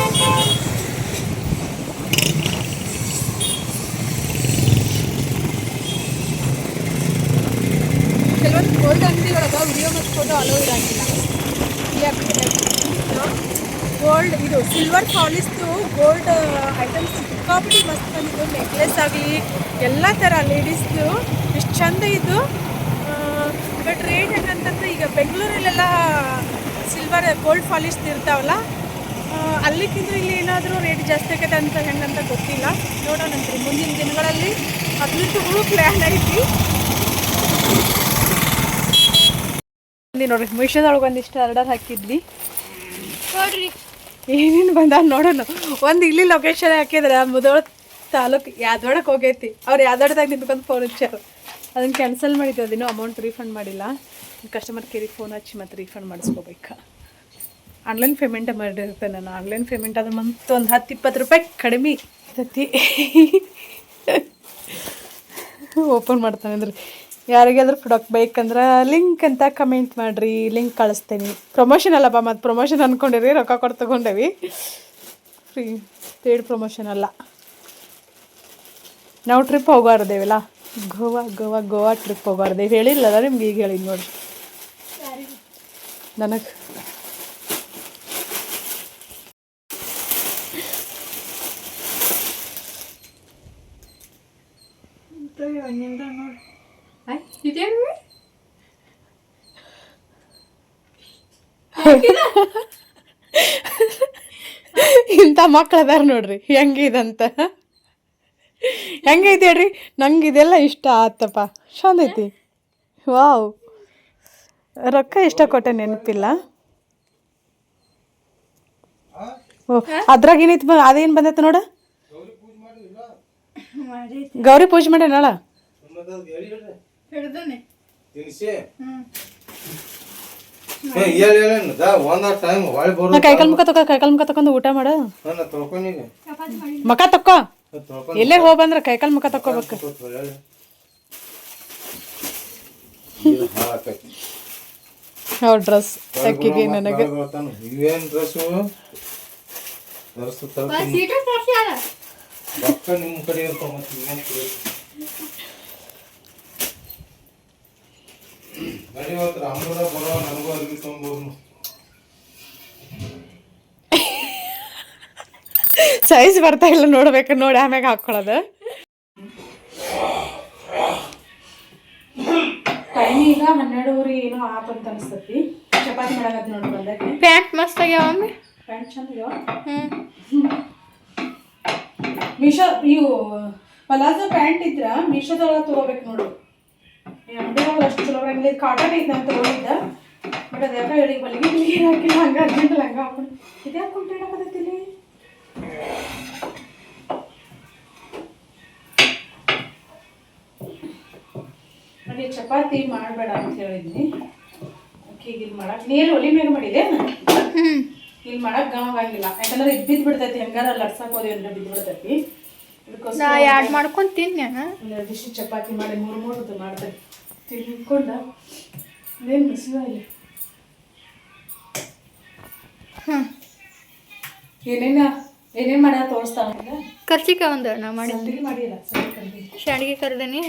ವಿಡಿಯೋ ಮತ್ತು ಫೋಟೋ ಅಲೋ ಇರಂಗಿಲ್ಲ. ಗೋಲ್ಡ್ ಇದು ಸಿಲ್ವರ್ ಪಾಲಿಸ್ದು ಗೋಲ್ಡ್ ಐಟಮ್ಸ್ ಸಿಕ್ಕಾಪಟ್ಟಿ ಮಸ್ತ್ ಬಂದಿದ್ದು ನೆಕ್ಲೆಸ್ ಆಗಲಿ, ಎಲ್ಲ ಥರ ಲೇಡೀಸ್ದು ಎಷ್ಟು ಚಂದ ಇದ್ದು ಬಟ್ ರೇಟ್ ಹೆಂಗಂತಂದ್ರೆ ಈಗ ಬೆಂಗಳೂರಲ್ಲೆಲ್ಲ ಸಿಲ್ವರ್ ಗೋಲ್ಡ್ ಫಾಲಿಶ್ ಇರ್ತಾವಲ್ಲ ಅಲ್ಲಿಕ್ಕಿಂತ ಇಲ್ಲಿ ಏನಾದರೂ ರೇಟ್ ಜಾಸ್ತಿ ಆಗೈತೆ ಅಂತ ಹೆಂಗಂತ ಗೊತ್ತಿಲ್ಲ. ನೋಡೋಣಂತ್ರಿ ಮುಂದಿನ ದಿನಗಳಲ್ಲಿ ಹದಿನೆಂಟು ಪ್ಲ್ಯಾನ್ ಐತಿ. ನೋಡ್ರಿ ಮೀಶೋದೊಳಗೆ ಒಂದಿಷ್ಟು ಆರ್ಡರ್ ಹಾಕಿದ್ವಿ. ನೋಡ್ರಿ. ಏನೇನು ಬಂದ ನೋಡೋಣ. ಒಂದು ಇಲ್ಲಿ ಲೊಕೇಶನ್ ಹಾಕಿದ್ರೆ ಮುದೋಳ ತಾಲೂಕು ಯಾದೋಡಕ್ಕೆ ಹೋಗೈತಿ. ಅವ್ರು ಯಾದವಾಡದಾಗ ನಿಂತ್ಕೊಂಡು ಫೋನ್ ಹಚ್ಚಾರ ಅದನ್ನು ಕ್ಯಾನ್ಸಲ್ ಮಾಡಿದ್ದೆ ಅದೇನೋ ಅಮೌಂಟ್ ರೀಫಂಡ್ ಮಾಡಿಲ್ಲ. ಕಸ್ಟಮರ್ ಕೇರಿಗೆ ಫೋನ್ ಹಚ್ಚಿ ಮತ್ತೆ ರೀಫಂಡ್ ಮಾಡಿಸ್ಕೋಬೇಕು. ಆನ್ಲೈನ್ ಪೇಮೆಂಟ್ ಮಾಡಿರುತ್ತೆ ನಾನು. ಆನ್ಲೈನ್ ಪೇಮೆಂಟ್ ಅದು ಮಂತ್ ಒಂದು ಹತ್ತು ಇಪ್ಪತ್ತು ರೂಪಾಯಿ ಕಡಿಮೆ ಇರ್ತೈತಿ. ಓಪನ್ ಮಾಡ್ತಾನೆ ಅಂದ್ರೆ ಯಾರಿಗಾದ್ರೂ ಪ್ರಾಡಕ್ಟ್ ಬೇಕಂದ್ರೆ ಲಿಂಕ್ ಅಂತ ಕಮೆಂಟ್ ಮಾಡಿರಿ. ಲಿಂಕ್ ಕಳಿಸ್ತೇನೆ. ಪ್ರಮೋಷನ್ ಅಲ್ಲಪ್ಪ, ಮತ್ತು ಪ್ರಮೋಷನ್ ಅಂದ್ಕೊಂಡಿರಿ ರೊಕ್ಕ ಕೊಟ್ಟು ತೊಗೊಂಡೇವಿ. ಫ್ರೀ ಪೇಡ್ ಪ್ರಮೋಷನ್ ಅಲ್ಲ. ನಾವು ಟ್ರಿಪ್ ಹೋಗಾರ್ದೇವಲ್ಲ ಗೋವಾ ಗೋವಾ ಗೋವಾ ಟ್ರಿಪ್ ಹೋಗಾರ್ದೇವೆ ಹೇಳಿಲ್ಲಲ್ಲ ನಿಮ್ಗೆ ಈಗ ಹೇಳಿದ್ ನೋಡಿ. ನನಗೆ. ಇಂಥ ಮಕ್ಳು ಅದಾರ ನೋಡ್ರಿ ಹೆಂಗಿದಂತ ಹೆಂಗೈತಿ ಹೇಳ್ರಿ? ನಂಗೆ ಇದೆಲ್ಲ ಇಷ್ಟ ಆತಪ್ಪ. ಚಂದ ಐತಿ ವಾವ್. ರೊಕ್ಕ ಇಷ್ಟ ಕೊಟ್ಟೆ ನೆನಪಿಲ್ಲ. ಓ ಅದ್ರಾಗ ಏನೈತಿ ಅದೇನು ಬಂದೈತೆ ನೋಡ. ಗೌರಿ ಪೂಜೆ ಮಾಡ್ಯ ನಾಳ ಹಿಡ್ದನೆ. ತಿನ್ಸಿ. ಒಂದ ಟೈಮ್ ಹೊಳಿ ಬರು ನಾ ಕೈಕಾಲ್ ಮುಖ ತಕ ಕೈಕಾಲ್ ಮುಖ ತಕೊಂಡು ಊಟ ಮಾಡ. ಮುಖ ತಕ್ಕೋ ಎಲ್ಲೇ ಹೋಗಿ ಬಂದ್ರೆ ಕೈಕಾಲ್ ಮುಖ ತಕ್ಕೋಬೇಕು. ಅವ್ರ ಡ್ರೆಸ್ ಅಕ್ಕಿಗೆ ನನಗೆ. ಇವೇನು ಡ್ರೆಸ್ಸು ಡ್ರೆಸ್ ನಿಮ್ಮ ಕಡೆ ಬರೋ ನನಗೂ ತೊಗೊಂಬೋದು ಸೈಜ್ ಬರ್ತಾ ಇಲ್ಲ ನೋಡ್ಬೇಕು ನೋಡಿ ಆಮ್ಯಾಗ ಹಾಕೊಳ್ಳೋದು ಟೈಮ್ ಈಗ ಹನ್ನೆರಡುವರೆ ಏನೋ ಅಂತ ಅನಿಸ್ತತಿ. ಚಪಾತಿ ಮಾಡಾಕತ್ತಿ ನೋಡಿ ಪ್ಯಾಂಟ್ ಮಸ್ತ್ ಆಗ್ಯಾವ ಒಮ್ಮೆ ಪ್ಯಾಂಟ್ ಚಂದ ಹ್ಞೂ ಮೀಶೋ ಇವು ಪಲಾಜೋ ಪ್ಯಾಂಟ್ ಇದ್ರ ಮೀಶೋದೊಳಗೆ ತಗೋಬೇಕು ನೋಡು. ಅಂಗಡಿಯೊಳಗೆ ಅಷ್ಟು ಚಲೋ ಬರಂಗಿಲ್ಲ ಕಾಟನ್ ಐತೆ ಅಂತ ತಗೊಂಡಿದ್ದ. ಬಟ್ ಹೇಳಿ ಗಿಲಿಗೆ ಹಾಕಿಲ್ಲ. ಹಂಗೆ ಅರ್ಜೆಂಟ್ ಹಂಗೆ ಹಾಕೊಂಡು ಇದು ಯಾಕೆ ಕುಂಟೆ ಹಾಕತೈತಿಲಿ ನನಗೆ ಚಪಾತಿ ಮಾಡಬೇಡ ಅಂತ ಹೇಳಿದ್ನಿ. ಅಕ್ಕಿಗೆ ಇಲ್ಲಿ ಮಾಡಕ್ಕೆ ನೀರು ಒಲಿ ಮೇಲೆ ಮಾಡಿದೆ ಇಲ್ಲಿ ಮಾಡಕ್ ಗಾವಾಗಿಲ್ಲ ಯಾಕಂದ್ರೆ ಇದು ಬಿದ್ದು ಬಿಡ್ತೈತಿ ಹೆಂಗಾರ ಲಡ್ಸಕ್ ಹೋದ್ವಿ ಅಂದ್ರೆ ಬಿದ್ದು ಬಿಡ್ತೈತಿ. ನಾ ಯಾಡ್ ಮಾಡ್ಕೊಂಡು ತಿನ್ನೆ ಒಂದೆರಡು ಚಪಾತಿ ಮಾಡಿ ಮೂರು ಮೂರು ಮಾಡ್ತೇನೆ ತಿನ್ಕೊಂಡ. ಏನು ಬಿಸಿಲ ಹ್ಞೂ ಏನೇನ ಏನೇನ್ ಮಾಡ ತೋರಿಸ್ತಾವ ಕರ್ಚಿಕಾಯಿ ಒಂದು ನಾ ಮಾಡಿ. ಮಾಡಿಲ್ಲ ಶಾಂಡಿಗೆ ಕರ್ದೇನಿ.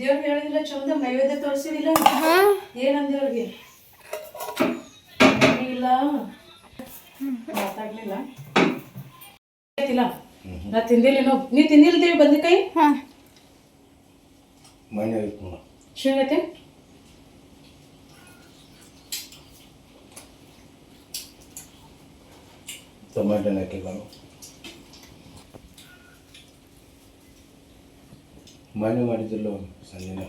ದೇವ್ರಿಗೆ ಹೇಳಿದಿಲ್ಲ ಚಂದ ನೈವೇದ್ಯ ತೋರಿಸಿದಿಲ್ಲ. ಏನಂದ ಅವ್ರಿಗೆ? ಇಲ್ಲ. ಮಾತಾಡ್ಲಿಲ್ಲ. ಆಯ್ತಿಲ್ಲ ನಾ ತಿಂದಿಲ್ಲೇನೋ ನೀ ಬದ್ನಿಕಾಯಿ ಮನೆ ಐತಿ ನೋಡ ಶಿವಗತೆ ಟೊಮೆಟೊ ಹಾಕಿಲ್ಲ ಮನೆ ಮಾಡಿದ್ರಲ್ಲ ಸಂಜೆನ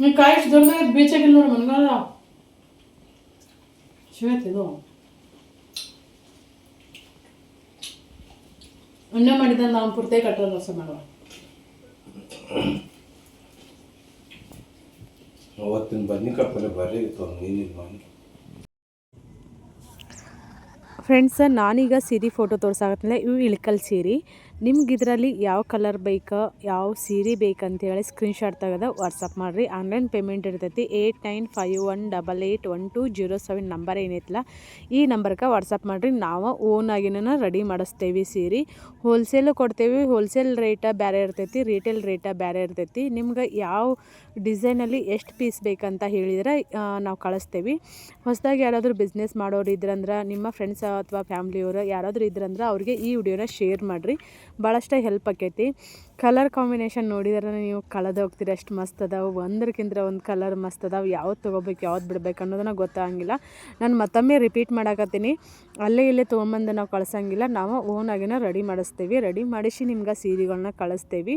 ನೀ ಕಾಯಿ ಇಷ್ಟು ದೊಡ್ಡದಾಗ ಬೀಚಾಗಿಲ್ಲ ನೋಡಿ ಮನ್ಗಾಲ ಶಿವತ್ತಿದು ಅನ್ನ ಮಾಡಿದ ನಾವು ಪೂರ್ತಿ ಕಟ್ಟೋದು ರಸ ಮಾಡುವ ಅವತ್ತಿನ ಬದ್ನಿಕಾಯಿ ಪಲ್ಲೆ ಬರ್ರಿ ಇತ್ತು ನೀನಿಲ್ಲ ಮಾಡಿ. ಫ್ರೆಂಡ್ಸ್ ನಾನೀಗ ಸೀರೆ ಫೋಟೋ ತೋರ್ಸಾಕತ್ತಿಲ್ಲ ಇವು ಇಳ್ಕಲ್ ಸೀರೆ. ನಿಮ್ಗೆ ಇದರಲ್ಲಿ ಯಾವ ಕಲರ್ ಬೇಕು, ಯಾವ ಸೀರೆ ಬೇಕಂತೇಳಿ ಸ್ಕ್ರೀನ್ಶಾಟ್ ತೆಗೆದ ವಾಟ್ಸಪ್ ಮಾಡಿರಿ. ಆನ್ಲೈನ್ ಪೇಮೆಂಟ್ ಇರ್ತೈತಿ. Eight nine five one double eight one two zero seven number ಏನೈತಲ್ಲ ಈ ನಂಬರ್ಗೆ ವಾಟ್ಸಪ್ ಮಾಡಿರಿ. ನಾವು ಓನ್ ಆಗಿನ ರೆಡಿ ಮಾಡಿಸ್ತೇವೆ ಸೀರೆ. ಹೋಲ್ಸೇಲು ಕೊಡ್ತೇವೆ. ಹೋಲ್ಸೇಲ್ ರೇಟ ಬೇರೆ ಇರ್ತೈತಿ. ರಿಟೇಲ್ ರೇಟ ಬೇರೆ ಇರ್ತೈತಿ. ನಿಮ್ಗೆ ಯಾವ ಡಿಸೈನಲ್ಲಿ ಎಷ್ಟು ಪೀಸ್ ಬೇಕಂತ ಹೇಳಿದ್ರೆ ನಾವು ಕಳಿಸ್ತೇವೆ. ಹೊಸದಾಗಿ ಯಾರಾದರೂ ಬಿಸ್ನೆಸ್ ಮಾಡೋರು ಇದ್ರಂದ್ರೆ ನಿಮ್ಮ ಫ್ರೆಂಡ್ಸ್ ಅಥವಾ ಫ್ಯಾಮ್ಲಿಯವರು ಯಾರಾದರೂ ಇದ್ರಂದ್ರೆ ಅವ್ರಿಗೆ ಈ ವಿಡಿಯೋನ ಶೇರ್ ಮಾಡಿರಿ. ಭಾಳಷ್ಟು ಹೆಲ್ಪ್ ಆಕೈತಿ. ಕಲರ್ ಕಾಂಬಿನೇಷನ್ ನೋಡಿದ್ರೆ ನೀವು ಕಳೆದು ಹೋಗ್ತೀರಿ ಅಷ್ಟು ಮಸ್ತ್ ಅದಾವೆ. ಒಂದಕ್ಕಿಂತ ಒಂದು ಕಲರ್ ಮಸ್ತ್ ಅದಾವೆ. ಯಾವ್ದು ತೊಗೋಬೇಕು, ಯಾವ್ದು ಬಿಡ್ಬೇಕು ಅನ್ನೋದನ್ನ ಗೊತ್ತಾಗಂಗಿಲ್ಲ. ನಾನು ಮತ್ತೊಮ್ಮೆ ರಿಪೀಟ್ ಮಾಡಾಕತ್ತೀನಿ. ಅಲ್ಲೇ ಇಲ್ಲೇ ತೊಗೊಂಬಂದು ನಾವು ಕಳ್ಸಂಗಿಲ್ಲ. ನಾವು ಓನಾಗಿನ ರೆಡಿ ಮಾಡಿಸ್ತೀವಿ. ರೆಡಿ ಮಾಡಿಸಿ ನಿಮ್ಗೆ ಸೀರೆಗಳನ್ನ ಕಳಿಸ್ತೀವಿ.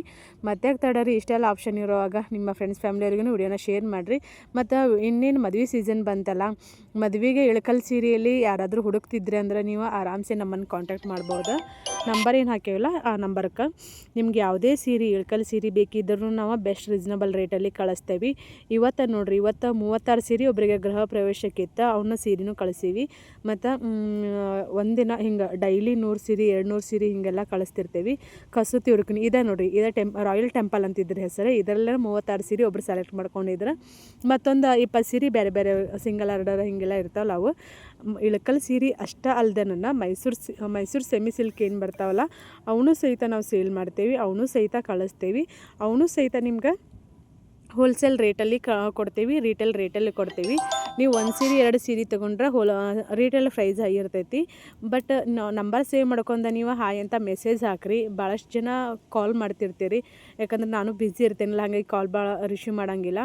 ಮತ್ತೆ ತಡರಿ, ಇಷ್ಟೆಲ್ಲ ಆಪ್ಷನ್ ಇರುವಾಗ ನಿಮ್ಮ ಫ್ರೆಂಡ್ಸ್ ಫ್ಯಾಮಿಲಿಯವ್ರಿಗೂ ವಿಡಿಯೋನ ಶೇರ್ ಮಾಡಿರಿ. ಮತ್ತು ಇನ್ನೇನು ಮದುವೆ ಸೀಸನ್ ಬಂತಲ್ಲ, ಮದುವೆಗೆ ಇಳಕಲ್ ಸೀರೆಯಲ್ಲಿ ಯಾರಾದರೂ ಹುಡುಕ್ತಿದ್ರೆ ಅಂದ್ರೆ ನೀವು ಆರಾಮ್ಸೆ ನಮ್ಮನ್ನು ಕಾಂಟ್ಯಾಕ್ಟ್ ಮಾಡ್ಬೋದು. ನಂಬರ್ ಏನು ಹಾಕೇವಲ್ಲ ಆ ನಂಬರ್ಗೆ ನಿಮ್ಗೆ ಯಾವುದೇ ಸೀರೆ, ಇಳ್ಕಲ್ ಸೀರೆ ಬೇಕಿದ್ರೂ ನಾವು ಬೆಸ್ಟ್ ರೀಸನಬಲ್ ರೇಟಲ್ಲಿ ಕಳಿಸ್ತೇವೆ. ಇವತ್ತು ನೋಡಿರಿ, ಇವತ್ತು ಮೂವತ್ತಾರು ಸೀರೆ ಒಬ್ಬರಿಗೆ ಗೃಹ ಪ್ರವೇಶಕ್ಕಿತ್ತು ಅವನ್ನ ಸೀರೆನೂ ಕಳಿಸೀವಿ. ಮತ್ತು ಒಂದಿನ ಹಿಂಗೆ ಡೈಲಿ ನೂರು ಸೀರೆ ಎರಡು ನೂರು ಸೀರೆ ಹಿಂಗೆಲ್ಲ ಕಳಿಸ್ತಿರ್ತೀವಿ. ಕಸೂತಿ ಹುಡುಕಿನಿ ಇದೆ ನೋಡ್ರಿ, ಇದೆ ಟೆಂಪ್ ರಾಯಲ್ ಟೆಂಪಲ್ ಅಂತಿದ್ರ ಹೆಸರು ಇದರಲ್ಲೇ ಮೂವತ್ತಾರು ಸೀರೆ ಒಬ್ರು ಸೆಲೆಕ್ಟ್ ಮಾಡ್ಕೊಂಡಿದ್ರೆ. ಮತ್ತೊಂದು ಇಪ್ಪತ್ತು ಸೀರೆ ಬೇರೆ ಬೇರೆ ಸಿಂಗಲ್ ಆರ್ಡರ್ ಹಿಂಗೆಲ್ಲ ಇರ್ತಾವಲ್ಲ ಅವು. ಇಳಕಲ್ ಸೀರೆ ಅಷ್ಟ ಅಲ್ದೆ ನನ್ನ ಮೈಸೂರು ಸಿ ಮೈಸೂರು ಸೆಮಿ ಸಿಲ್ಕ್ ಏನು ಬರ್ತಾವಲ್ಲ ಅವನು ಸಹಿತ ನಾವು ಸೇಲ್ ಮಾಡ್ತೇವೆ ಅವನು ಸಹಿತ ಕಳಿಸ್ತೀವಿ ಅವನು ಸಹಿತ ನಿಮ್ಗೆ ಹೋಲ್ಸೇಲ್ ರೇಟಲ್ಲಿ ಕ ಕೊಡ್ತೀವಿ ರೀಟೇಲ್ ರೇಟಲ್ಲಿ ಕೊಡ್ತೀವಿ. ನೀವು ಒಂದು ಸೀರೆ, ಎರಡು ಸೀರೆ ತೊಗೊಂಡ್ರೆ ಹೋಲ್ ರೀಟೇಲ್ ಪ್ರೈಸ್ ಇರ್ತೈತಿ. ಬಟ್ ನಂಬರ್ ಸೇವ್ ಮಾಡ್ಕೊಂಡ ನೀವು ಹಾಯ್ ಅಂತ ಮೆಸೇಜ್ ಹಾಕ್ರಿ. ಭಾಳಷ್ಟು ಜನ ಕಾಲ್ ಮಾಡ್ತಿರ್ತೀರಿ. ಯಾಕಂದ್ರೆ ನಾನು ಬ್ಯುಸಿ ಇರ್ತೇನಲ್ಲ, ಹಾಗಾಗಿ ಕಾಲ್ ಭಾಳ ರಿಸೀವ್ ಮಾಡೋಂಗಿಲ್ಲ.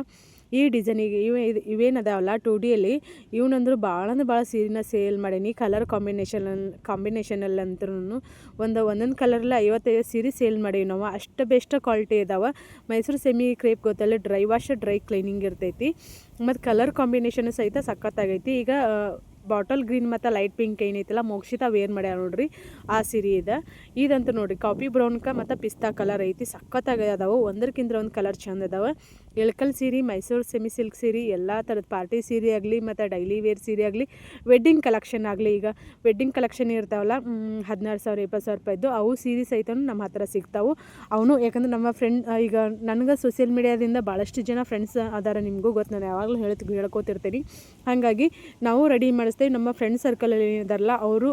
ಈ ಡಿಸೈನಿಗೆ ಇವ ಇದು ಇವೇನದಾವಲ್ಲ ಟು ಡಿಯಲ್ಲಿ ಇವನಂದ್ರು ಭಾಳ ಅಂದ್ರೆ ಭಾಳ ಸೀರೆನ ಸೇಲ್ ಮಾಡೀನಿ ಕಲರ್ ಕಾಂಬಿನೇಷನ್ ಕಾಂಬಿನೇಷನಲ್ಲಿ ಅಂತೂ ಒಂದು ಒಂದೊಂದು ಕಲರಲ್ಲಿ ಐವತ್ತೈದು ಸೀರೆ ಸೇಲ್ ಮಾಡೀವಿ ನಾವು. ಅಷ್ಟು ಬೆಸ್ಟ್ ಕ್ವಾಲಿಟಿ ಇದಾವೆ. ಮೈಸೂರು ಸೆಮಿ ಕ್ರೇಪ್ ಗೊತ್ತಲ್ಲ ಡ್ರೈ ವಾಶ್ ಡ್ರೈ ಕ್ಲೀನಿಂಗ್ ಇರ್ತೈತಿ. ಮತ್ತು ಕಲರ್ ಕಾಂಬಿನೇಷನ್ ಸಹಿತ ಸಖತ್ತಾಗೈತಿ. ಈಗ ಬಾಟಲ್ ಗ್ರೀನ್ ಮತ್ತು ಲೈಟ್ ಪಿಂಕ್ ಏನೈತಲ್ಲ, ಮೋಕ್ಷಿತ ವೇರ್ ಮಾಡ್ಯಾರ ನೋಡ್ರಿ, ಆ ಸೀರೆ ಇದೆ. ಇದಂತೂ ನೋಡ್ರಿ ಕಾಫಿ ಬ್ರೌನ್ಕ ಮತ್ತು ಪಿಸ್ತಾ ಕಲರ್ ಐತಿ, ಸಖತ್ತಾಗಿ ಅದಾವೆ. ಒಂದಕ್ಕಿಂತ ಒಂದು ಕಲರ್ ಚಂದ ಅದಾವೆ. ಇಳಕಲ್ ಸೀರೆ, ಮೈಸೂರು ಸೆಮಿ ಸಿಲ್ಕ್ ಸೀರೆ, ಎಲ್ಲ ಥರದ ಪಾರ್ಟಿ ಸೀರೆ ಆಗಲಿ, ಮತ್ತು ಡೈಲಿ ವೇರ್ ಸೀರೆ ಆಗಲಿ ವೆಡ್ಡಿಂಗ್ ಕಲೆಕ್ಷನ್ ಆಗಲಿ ಈಗ. ವೆಡ್ಡಿಂಗ್ ಕಲೆಕ್ಷನ್ ಇರ್ತಾವಲ್ಲ ಹದಿನಾರು ಸಾವಿರ, ಇಪ್ಪತ್ತು ಸಾವಿರ ರೂಪಾಯಿದ್ದು ಅವು ಸೀರೆ ಸಹಿತ ನಮ್ಮ ಹತ್ರ ಸಿಗ್ತಾವೆ. ಅವನು, ಯಾಕಂದ್ರೆ ನಮ್ಮ ಫ್ರೆಂಡ್ ಈಗ ನನಗೆ ಸೋಷಿಯಲ್ ಮೀಡಿಯಾದಿಂದ ಭಾಳಷ್ಟು ಜನ ಫ್ರೆಂಡ್ಸ್ ಅದಾರ ನಿಮಗೂ ಗೊತ್ತು ನಾನು ಯಾವಾಗಲೂ ಹೇಳ್ತಿ, ಹೇಳ್ಕೊತಿರ್ತೀನಿ. ಹಾಗಾಗಿ ನಾವು ರೆಡಿ ಮಾಡಿಸ್ತೇವೆ. ನಮ್ಮ ಫ್ರೆಂಡ್ ಸರ್ಕಲಲ್ಲಿ ಏನಿದಾರಲ್ಲ ಅವರು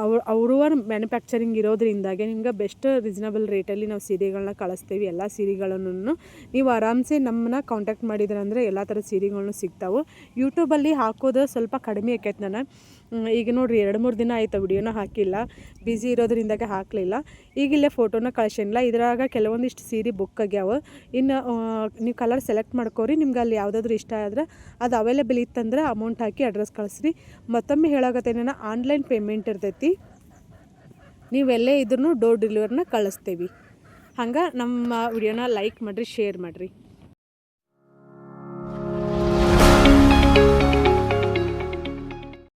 ಅವ್ರು ಅವ್ರವ್ರ ಮ್ಯಾನುಫ್ಯಾಕ್ಚರಿಂಗ್ ಇರೋದ್ರಿಂದಾಗೆ ನಿಮ್ಗೆ ಬೆಸ್ಟ್ ರೀಸನಬಲ್ ರೇಟಲ್ಲಿ ನಾವು ಸೀರೆಗಳನ್ನ ಕಳಿಸ್ತೀವಿ, ಎಲ್ಲ ಸೀರೆಗಳನ್ನು ನೀವು ಆರಾಮ್ಸೆ ನಮ್ಮನ್ನ ಕಾಂಟ್ಯಾಕ್ಟ್ ಮಾಡಿದ್ರಂದ್ರೆ ಎಲ್ಲ ಥರದ ಸೀರೆಗಳನ್ನು ಸಿಗ್ತಾವೆ. ಯೂಟ್ಯೂಬಲ್ಲಿ ಹಾಕೋದು ಸ್ವಲ್ಪ ಕಡಿಮೆ ಆಕೈತೆ ನಾನು. ಈಗ ನೋಡಿರಿ, ಎರಡು ಮೂರು ದಿನ ಆಯ್ತು ವಿಡಿಯೋನ ಹಾಕಿಲ್ಲ. ಬ್ಯುಸಿ ಇರೋದ್ರಿಂದಾಗೆ ಹಾಕಲಿಲ್ಲ. ಈಗಿಲ್ಲೇ ಫೋಟೋನ ಕಳ್ಸಿಲ್ಲ ಇದ್ರಾಗ ಕೆಲವೊಂದಿಷ್ಟು ಸೀರೆ ಬುಕ್ ಆಗ್ಯಾವ. ಇನ್ನು ನೀವು ಕಲರ್ ಸೆಲೆಕ್ಟ್ ಮಾಡ್ಕೋರಿ. ನಿಮ್ಗೆ ಅಲ್ಲಿ ಯಾವುದಾದ್ರೂ ಇಷ್ಟ ಆದ್ರೆ ಅದು ಅವೈಲೇಬಲ್ ಇತ್ತಂದ್ರೆ ಅಮೌಂಟ್ ಹಾಕಿ ಅಡ್ರೆಸ್ ಕಳಿಸ್ರಿ. ಮತ್ತೊಮ್ಮೆ ಹೇಳಾಕತ್ತೇನ ಆನ್ಲೈನ್ ಪೇಮೆಂಟ್ ಇರ್ತೈತಿ. ನೀವೆಲ್ಲೇ ಇದ್ರೂ ಡೋರ್ ಡೆಲಿವರಿನ ಕಳಿಸ್ತೀವಿ. ಹಂಗೆ ನಮ್ಮ ವಿಡಿಯೋನ ಲೈಕ್ ಮಾಡಿರಿ ಶೇರ್ ಮಾಡಿರಿ.